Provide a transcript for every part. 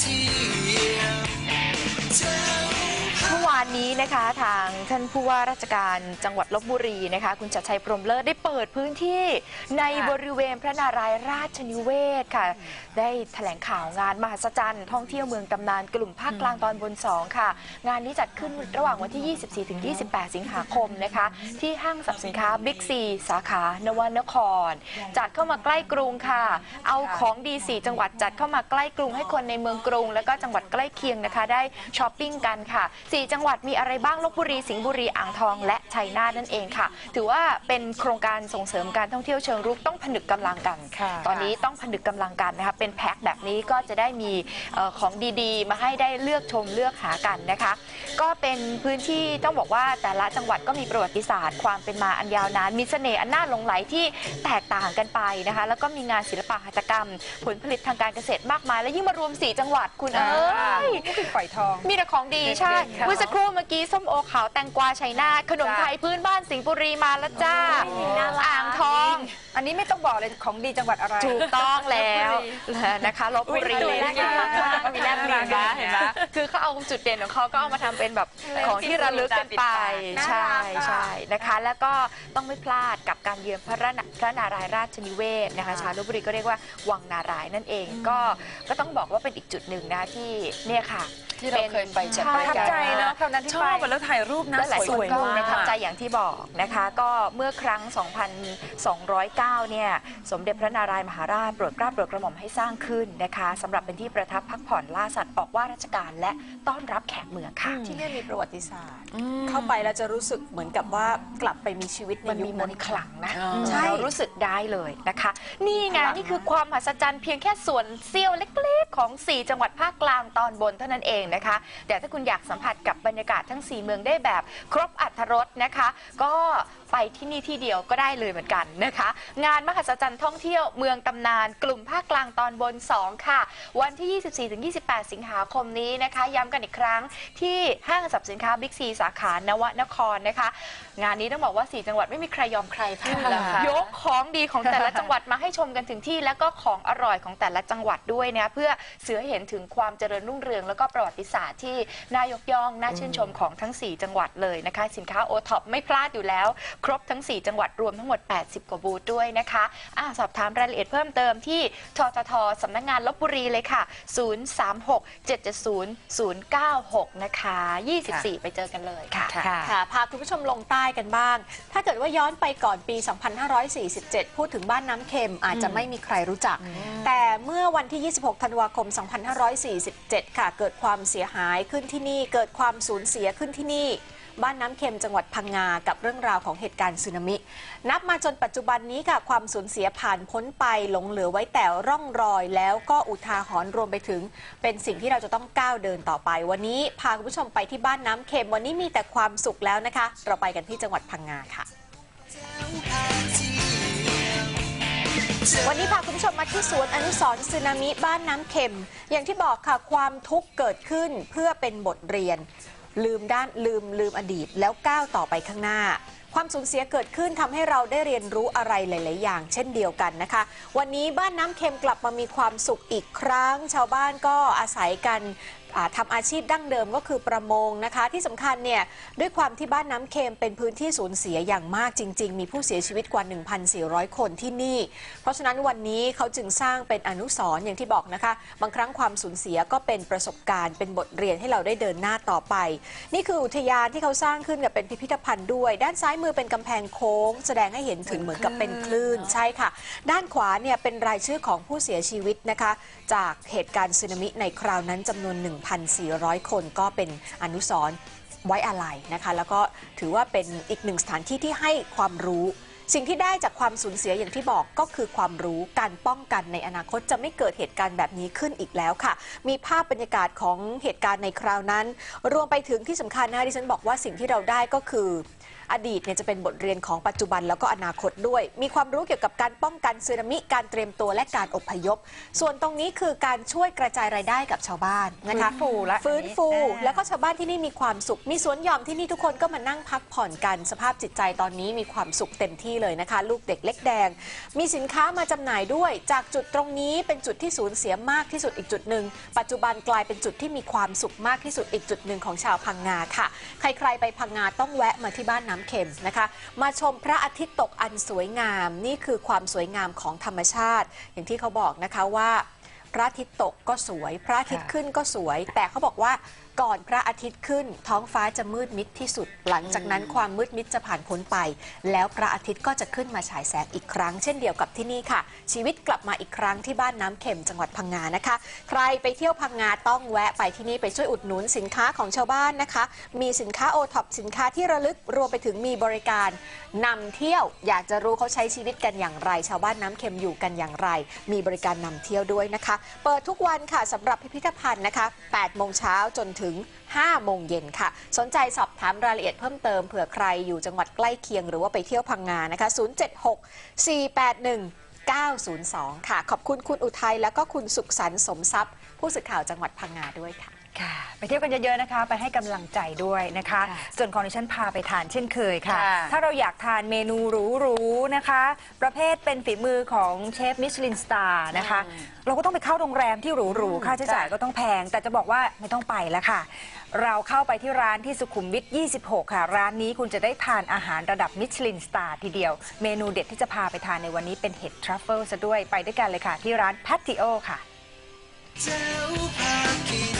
เนี้นะคะทางท่านผู้ว่าราชการจังหวัดลบบุรีนะคะ คุณชัดชัยพรหมเลิศได้เปิดพื้นที่ในบริเวณพระนารายณ์ราชนิเวศค่ะ ได้แถลงข่าวงานมหัศจรรย์ท่องเที่ยวเมืองตำนานกลุ่มภาคกลางตอนบน 2 ค่ะ งานนี้จัดขึ้นระหว่างวันที่ 24 ถึง 28 สิงหาคมนะคะ ที่ห้างสรรพสินค้าบิ๊กซีสาขานวนคร จัดเข้ามาใกล้กรุงค่ะ เอาของดี4จังหวัดจัดเข้ามาใกล้กรุงให้คนในเมืองกรุง แล้วก็จังหวัดใกล้เคียงนะคะ ได้ช้อปปิ้งกันค่ะ4จังหวัดมีอะไรบ้างลบบุรีสิงห์บุรีอ่างทอง และชัยนาทนั่นเองค่ะ ถือว่าเป็นโครงการส่งเสริมการท่องเที่ยวเชิงรุกต้องผนึกกำลังกันค่ะตอนนี้ต้องผนึกกำลังกันนะคะเป็นแพ็คแบบนี้ก็จะได้มีเอ่อของดีๆ มาให้ได้เลือกชมเลือกหากันนะคะ ก็เป็นพื้นที่ต้องบอกว่าแต่ละจังหวัดก็มีประวัติศาสตร์ ความเป็นมาอันยาวนานมีเสน่ห์อันน่าหลงไหลที่แตกต่างกันไปนะคะ แล้วก็มีงานศิลปะหัตถกรรม ผลผลิตทางการเกษตรมากมาย และยิ่งมารวมสีจังหวัดคุณเอ้ยก็คือฝอยทอง มีแต่ของดีใช่เด็ดๆค่ะเมื่อสักครู่เมื่อกี้ส้มโอขาวแตงกวาชัยนาทขนมไทยพื้นบ้านสิงห์บุรีมาแล้วจ้าอ่างทอง อันนี้ไม่ต้องบอกเลยของดีจังหวัดอะไร ถูกต้องแล้วนะคะลบบุรีอุ๊ยน่ารักมากมีแลบลิ้นนะเห็นไหมคือเขาเอาจุดเด่นของเขาก็เอามาทำเป็นแบบของที่ระลึกกันไป น่าใช่รักอะใช่นะคะ แล้วก็ต้องไม่พลาดกับการเยือนพระนาพระนารายณ์ราชนิเวศนะคะ ชาวลบบุรีก็เรียกว่าวังนารายณ์นั่นเอง ก็ก็ต้องบอกว่าเป็นอีกจุดหนึ่งนะที่เนี่ยค่ะที่เราเคยไปจัดใช่ประทับใจเนอะคราวนั้นที่ชไปอบอะแล้วถ่ายรูปนะและหลายสคนวยก็มากประทับใจอย่างที่บอกนะคะ ก็เมื่อครั้ง 2,209 เนี่ย สมเด็จพระนารายณ์มหาราชโปรดเกล้าโปรดกระหม่อมให้สร้างขึ้นนะคะสำหรับเป็นที่ประทับพักผ่อนล่าสัตว์ออกว่าราชการและต้อนรับแขกเมืองค่ะ ที่เนี่ยมีประวัติศาสตร์ เข้าไปแล้วจะรู้สึกเหมือนกับว่ากลับไปมีชีวิตในมันยุมีคมนั้นนต์ขลังนะอ๋อใช่ เรารู้สึกได้เลยนะคะ นี่ไงนี่คือความมหัศจรรย์เพียงแค่ส่วนเสี้ยวเล็กๆ ของ 4 จังหวัดภาคกลางตอนบนเท่านั้นเองนะคะแต่ถ้าคุณอยากสัมผัสกับบรรยากาศทั้ง 4 เมืองได้แบบ ครบอัธรสนะคะ ก็ไปที่นี่ที่เดียวก็ได้เลยเหมือนกันนะคะ งานมหัศจรรย์ท่องเที่ยวเมืองตำนาน กลุ่มภาคกลางตอนบน 2 ค่ะ วันที่ 24-28 สิงหาคมนี้นะคะ ย้ำกันอีกครั้งที่ห้างสรรพสินค้าบิ๊กซีสาขานวนครนะคะ งานนี้ต้องบอกว่า 4 จังหวัดไม่มีใครยอมใครค่ะเหรอยกของดีของแต่ละจังหวัดมาให้ชมกันถึงที่ แล้วก็ของอร่อยของแต่ละจังหวัดด้วยนะเพื่อเสือเห็นถึงความเจริญรุ่งเรือง แล้วก็ประวัติศาสตร์ที่น่ายกย่องน่าชื่นชมของทั้ง 4 จังหวัดเลยนะคะ สินค้าโอท็อปไม่พลาดอยู่แล้วครบทั้ง 4 จังหวัดรวมทั้งหมด 80 กว่าบูธด้วยนะคะอ่าสอบถามรายละเอียดเพิ่มเติมที่ทททสำนักงานลบบุรีเลยค่ะ 036-770-096 นะคะ 24 ไปเจอกันเลยค่ะ ค่ะพาคุณผู้ชมลงใต้กันบ้าง ถ้าเกิดว่าย้อนไปก่อนปี 2547 พูดถึงบ้านน้ำเค็มอาจจะไม่มีใครรู้จัก แต่เมื่อวันที่ 26 ธันวาคม 2547 ค่ะ เกิดความเสียหายขึ้นที่นี่ เกิดความสูญเสียขึ้นที่นี่ บ้านน้ำเค็มจังหวัดพังงา กับเรื่องราวของเหตุการณ์สึนามิ นับมาจนปัจจุบันนี้ค่ะ ความสูญเสียผ่านพ้นไปหลงเหลือไว้แต่ร่องรอย แล้วก็อุทาหรณ์รวมไปถึง เป็นสิ่งที่เราจะต้องก้าวเดินต่อไป วันนี้พาคุณผู้ชมไปที่บ้านน้ำเค็ม วันนี้มีแต่ความสุขแล้วนะคะ เราไปกันที่จังหวัดพังงาค่ะวันนี้พาคุณผู้ชมมาที่สวนอนุสรณ์สึนามิบ้านน้ำเค็ม อย่างที่บอกค่ะความทุกข์เกิดขึ้นเพื่อเป็นบทเรียน ลืมด้านลืมลืมอดีตแล้วก้าวต่อไปข้างหน้า ความสูญเสียเกิดขึ้นทำให้เราได้เรียนรู้อะไรหลาย ๆ อย่าง เช่นเดียวกันนะคะ วันนี้บ้านน้ำเค็มกลับมามีความสุขอีกครั้ง ชาวบ้านก็อาศัยกันอ่าทำอาชีพดั้งเดิมก็คือประมงนะคะ ที่สำคัญเนี่ยด้วยความที่บ้านน้ำเค็มเป็นพื้นที่สูญเสียอย่างมากจริง ๆ มีผู้เสียชีวิตกว่า 1,400 คนที่นี่ เพราะฉะนั้นวันนี้เขาจึงสร้างเป็นอนุสรณ์อย่างที่บอกนะคะ บางครั้งความสูญเสียก็เป็นประสบการณ์เป็นบทเรียนให้เราได้เดินหน้าต่อไป นี่คืออุทยานที่เขาสร้างขึ้นกับเป็นพิพิธภัณฑ์ด้วย ด้านซ้ายมือเป็นกำแพงโค้ง แสดงให้เห็นถึงเหมือนกับเป็นคลื่นใช่ค่ะ ด้านขวาเนี่ยเป็นรายชื่อของผู้เสียชีวิตนะคะ จากเหตุการณ์สึนามิในคราวนั้นจำนวน 1,400 คนก็เป็นอนุสรณ์ไว้อาลัยนะคะ แล้วก็ถือว่าเป็นอีกหนึ่งสถานที่ที่ให้ความรู้ สิ่งที่ได้จากความสูญเสียอย่างที่บอกก็คือความรู้การป้องกันในอนาคตจะไม่เกิดเหตุการณ์แบบนี้ขึ้นอีกแล้วค่ะ มีภาพบรรยากาศของเหตุการณ์ในคราวนั้น รวมไปถึงที่สำคัญนะดิฉันบอกว่าสิ่งที่เราได้ก็คือ อดีตเนี่ยจะเป็นบทเรียนของปัจจุบันแล้วก็อนาคตด้วย มีความรู้เกี่ยวกับการป้องกันสึนามิการเตรียมตัวและการอพยพ ส่วนตรงนี้คือการช่วยกระจายรายได้กับชาวบ้านนะคะฟื้นฟูละฟื้นฟูอันนี้แล้วก็ชาวบ้านที่นี่มีความสุข มีสวนหย่อมที่นี่ทุกคนก็มานั่งพักผ่อนกันสภาพจิตใจตอนนี้มีความสุขเต็มที่เลยนะคะ ลูกเด็กเล็กแดง มีสินค้ามาจำหน่ายด้วย จากจุดตรงนี้เป็นจุดที่สูญเสียมากที่สุดอีกจุดหนึ่งปัจจุบันกลายเป็นจุดที่มีความสุขมากที่สุดอีกจุดหนึ่งของชาวพังงาค่ะ ใครๆไปพังงาต้องแวะมาที่บ้านน้ำเค็มนะคะ มาชมพระอาทิตย์ตกอันสวยงาม นี่คือความสวยงามของธรรมชาติ อย่างที่เขาบอกนะคะว่า พระอาทิตย์ตกก็สวย พระอาทิตย์ขึ้นก็สวย แต่เขาบอกว่า ก่อนพระอาทิตย์ขึ้น ท้องฟ้าจะมืดมิดที่สุด หลังจากนั้นความมืดมิดจะผ่านพ้นไป แล้วพระอาทิตย์ก็จะขึ้นมาฉายแสงอีกครั้ง เช่นเดียวกับที่นี่ค่ะ ชีวิตกลับมาอีกครั้งที่บ้านน้ำเข็มจังหวัดพังงานะคะ ใครไปเที่ยวพังงาต้องแวะไปที่นี่ไปช่วยอุดหนุนสินค้าของชาวบ้านนะคะ มีสินค้าโอท็อปสินค้าที่ระลึกรวมไปถึงมีบริการนำเที่ยวอยากจะรู้เขาใช้ชีวิตกันอย่างไร ชาวบ้านน้ำเค็มอยู่กันอย่างไร มีบริการนำเที่ยวด้วยนะคะ เปิดทุกวันค่ะสำหรับพิพิธภัณฑ์นะคะ8โมงเช้าจนถึง5 โมงเย็นค่ะ สนใจสอบถามรายละเอียดเพิ่มเติมเผื่อใครอยู่จังหวัดใกล้เคียงหรือว่าไปเที่ยวพังงานะคะ 076 481 902 ค่ะ ขอบคุณคุณอุทัยแล้วก็คุณสุขสันต์สมทรัพย์ ผู้สื่อข่าวจังหวัดพังงาด้วยค่ะ ค่ะ ไปเที่ยวกันเยอะๆนะคะ ไปให้กำลังใจด้วยนะคะ ค่ะส่วนของดิฉันพาไปทานเช่นเคยค่ะ ค่ะ ถ้าเราอยากทานเมนูหรูๆนะคะ ประเภทเป็นฝีมือของเชฟมิชลินสตาร์นะคะ เราก็ต้องไปเข้าโรงแรมที่หรูๆค่าใช้จ่ายก็ต้องแพง แต่จะบอกว่าไม่ต้องไปแล้วค่ะ เราเข้าไปที่ร้านที่สุขุมวิท 26 ค่ะ ร้านนี้คุณจะได้ทานอาหารระดับมิชลินสตาร์ทีเดียว เมนูเด็ดที่จะพาไปทานในวันนี้เป็นเห็ดทรัฟเฟิลซะด้วยไปด้วยกันเลยค่ะ ที่ร้าน Patio ค่ะ เจ้าพากิน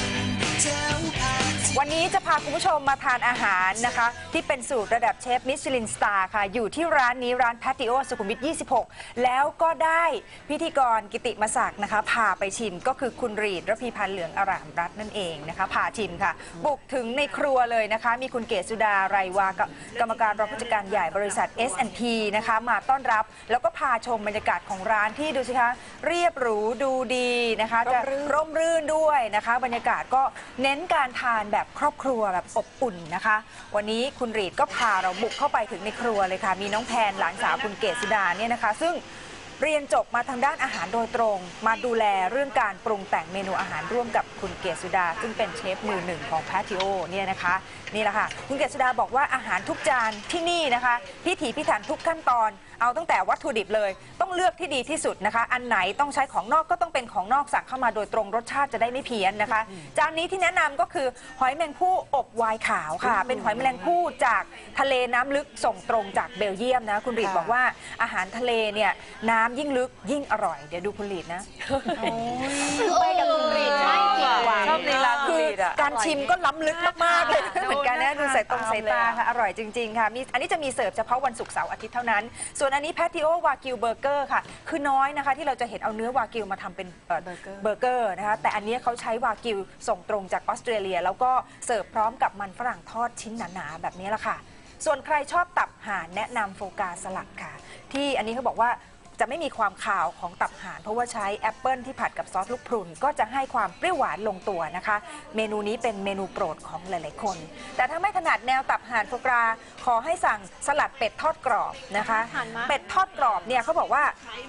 เจ้าพา ววันนี้จะพาคุณผู้ชมมาทานอาหารนะคะ ที่เป็นสูตรระดับเชฟมิชลินสตาร์ค่ะ อยู่ที่ร้านนี้ร้าน Patio สุขุมวิท 26 แล้วก็ได้พิธีกรกิติมศักดิ์นะคะพาไปชิมก็คือคุณรีดระพีพันธ์เหลืองอารามรัตน์นั่นเองนะคะพาชิมค่ะ บุกถึงในครัวเลยนะคะ มีคุณเกศสุดาไรวากกรรมการรองผู้จัดการใหญ่บริษัท S&P นะคะ มาต้อนรับแล้วก็พาชมบรรยากาศของร้านที่ดูสิคะเรียบหรูดูดีนะคะจะร่มรื่นด้วยนะคะ บรรยากาศก็เน้นการทานแบบครอบครัวแบบอบอุ่นนะคะ วันนี้คุณรีดก็พาเราบุกเข้าไปถึงในครัวเลยค่ะ มีน้องแพนหลานสาวคุณเกศดาเนี่ยนะคะ ซึ่งเรียนจบมาทางด้านอาหารโดยตรง มาดูแลเรื่องการปรุงแต่งเมนูอาหารร่วมกับคุณเกศสุดา ซึ่งเป็นเชฟมือหนึ่งของ Patio เนี่ยนะคะนี่แหละค่ะ คุณเกศสุดาบอกว่าอาหารทุกจานที่นี่นะคะ พิถีพิถันทุกขั้นตอน เอาตั้งแต่วัตถุดิบเลย ต้องเลือกที่ดีที่สุดนะคะ อันไหนต้องใช้ของนอกก็ต้องเป็นของนอกสั่งเข้ามาโดยตรงรสชาติจะได้ไม่เพี้ยนนะคะ จานนี้ที่แนะนำก็คือหอยแมงผู้อบไวน์ขาวค่ะ เป็นหอยแมลงภู่จากทะเลน้ำลึกส่งตรงจากเบลเยียมนะคุณรีดบอกว่าอาหารทะเลเนี่ยน้ำยิ่งลึกยิ่งอร่อยเดี๋ยวดูคุณรีดนะ ไปกับคุณรีดไม่ผิดหวังชอบ ลีลาคุณคือรีดอะการชิมก็ล้ำลึกมากๆเลยเหมือนกันนะดูสายตรงสายตาตามเลยอะค่ะ อร่อยจริง ๆ ค่ะมีอันนี้จะมีเสิร์ฟเฉพาะวันศุกร์เสาร์อาทิตย์เท่านั้น ส่วนอันนี้แพท i โอวากิวเบอร์เกอร์ค่ะ คือน้อยนะคะที่เราจะเห็นเอาเนื้อวากิวมาทำเป็นเอ่อเบอร์เกอร์นะคะ แต่อันนี้เขาใช้วากิวส่งตรงจากออสเตรเลีย แล้วก็เสิร์ฟพร้อมกับมันฝรั่งทอดชิ้นหนาๆแบบนี้แหละค่ะ ส่วนใครชอบตับห่านแนะนำโฟกาสลัดค่ะ ที่อันนี้เขาบอกว่า จะไม่มีความขาวของตับห่าน เพราะว่าใช้แอปเปิลที่ผัดกับซอสลูกพรุนก็จะให้ความเปรี้ยวหวานลงตัวนะคะ เมนูนี้เป็นเมนูโปรดของหลาย ๆ คน แต่ถ้าไม่ถนัดแนวตับห่านโฟกรา ขอให้สั่งสลัดเป็ดทอดกรอบนะคะทานมากเป็ดทอดกรอบเนี่ยเขาบอกว่า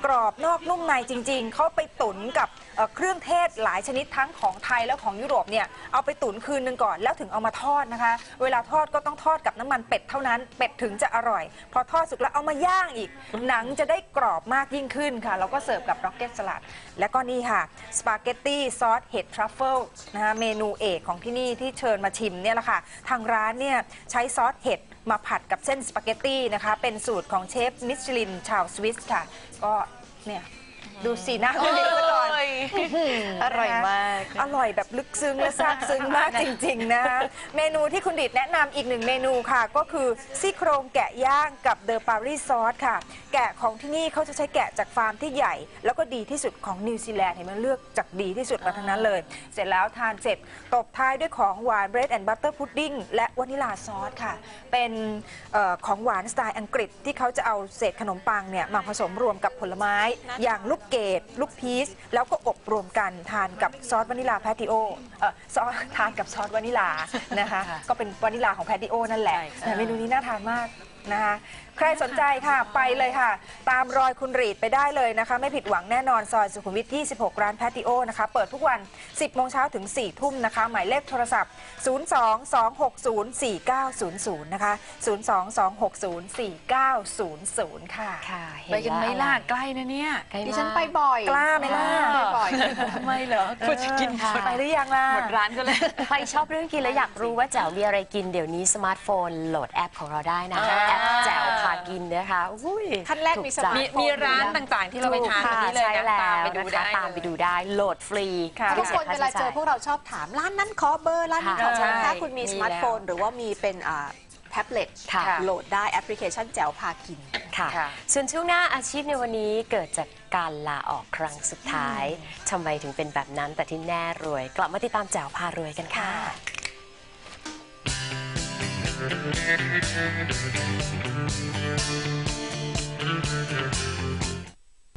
กรอบนอกนุ่มในจริง ๆ เขาไปตุ๋นกับเอ่อเครื่องเทศหลายชนิดทั้งของไทยและของยุโรปเนี่ยเอาไปตุ๋นคืนนึงก่อนแล้วถึงเอามาทอดนะคะ เวลาทอดก็ต้องทอดกับน้ำมันเป็ดเท่านั้น เป็ดถึงจะอร่อย พอทอดสุกแล้วเอามาย่างอีก หนังจะได้กรอบมากากยิ่งขึ้นค่ะ แล้วก็เสิร์ฟกับร็อกเก็ตสลัด และก็นี่ค่ะ สปาเกตตี้ซอสเห็ดทรัฟเฟิลนะคะเมนูเอกของที่นี่ที่เชิญมาชิมเนี่ยแหละค่ะ ทางร้านเนี่ยใช้ซอสเห็ดมาผัดกับเส้นสปาเกตตี้นะคะ เป็นสูตรของเชฟมิชลินชาวสวิสค่ะ ก็เนี่ย ดูสีหน้าคุณเด็กซะก่อน อร่อยมาก อร่อยแบบลึกซึ้งและซาบซึ้งมากจริง ๆนะคะเมนูที่คุณดิดแนะนำอีกหนึ่งเมนูค่ะ ก็คือซี่โครงแกะย่างกับเดอปารีซอสค่ะ แกะของที่นี่เขาจะใช้แกะจากฟาร์มที่ใหญ่ แล้วก็ดีที่สุดของนิวซีแลนด์เห็นไหมเลือกจากดีที่สุดมาทั้งนั้นเลย เสร็จแล้วทานเสร็จตบท้ายด้วยของหวานเบรดแอนด์บัตเตอร์พุดดิ้งและวานิลาซอสค่ะ เป็นเอ่อของหวานสไตล์อังกฤษที่เขาจะเอาเศษขนมปังเนี่ยมาผสมรวมกับผลไม้อย่างลูกเกดลูกพีชแล้วก็อบรวมกันทานกับซอสวานิลาแพติโอเออซอสทานกับซอสวานิลานะคะค่ะก็เป็นวานิลาของแพติโอนั่นแหละ ใช่ค่ะแต่เมนูนี้น่าทานมากนะคะใครสนใจค่ะไปเลยค่ะ ตามรอยคุณรีดไปได้เลยนะคะ ไม่ผิดหวังแน่นอนซอยสุขุมวิท 26 ร้านแพติโอนะคะ เปิดทุกวัน 10 โมงเช้าถึง 4 ทุ่มนะคะ หมายเลขโทรศัพท์ 022604900 นะคะ 022604900 ค่ะ ค่ะเห็ไปกันไหมแล้วล่ะอร่อยใกล้นะเนี่ยใกล้ดิมากฉันไปบ่อยกล้าไหมล่ะ ไปบ่อย ทำไมเหรอควรจะกินค่ะไปหรือยังล่ะ หมดร้านก็เลยใครชอบเรื่องกินแล้วอยากรู้ว่าแจ๋วมีอะไรกินเดี๋ยวนี้สมาร์ทโฟนโหลดแอปของเราได้นะ อ่าแอปแจ๋วพากินนะคะอุ้ยขั้นแรกมีสมาร์ทมีโฟนมีร้านต่างๆ ที่เราไปทานวันนี้เลยใช่นะแล้วตามไปดูนะคะได้ตามไปดูได้โหลดฟรีค่ะทุกคนเวลาเจอพวกเราชอบถามร้านนั้นขอเบอร์ร้านนี้ขอค่ะเบอร์ถ้าคุณมีมีสมาร์ทโฟนแล้วหรือว่ามีเป็นอ่าแท็บเล็ตค่ะโหลดได้แอปพลิเคชันแจ๋วพากินค่ะค่ะ ส่วนช่วงหน้าอาชีพในวันนี้เกิดจากการลาออกครั้งสุดท้ายทำไมถึงเป็นแบบนั้นแต่ที่แน่รวย กลับมาติดตามแจ๋วพารวยกันค่ะ เ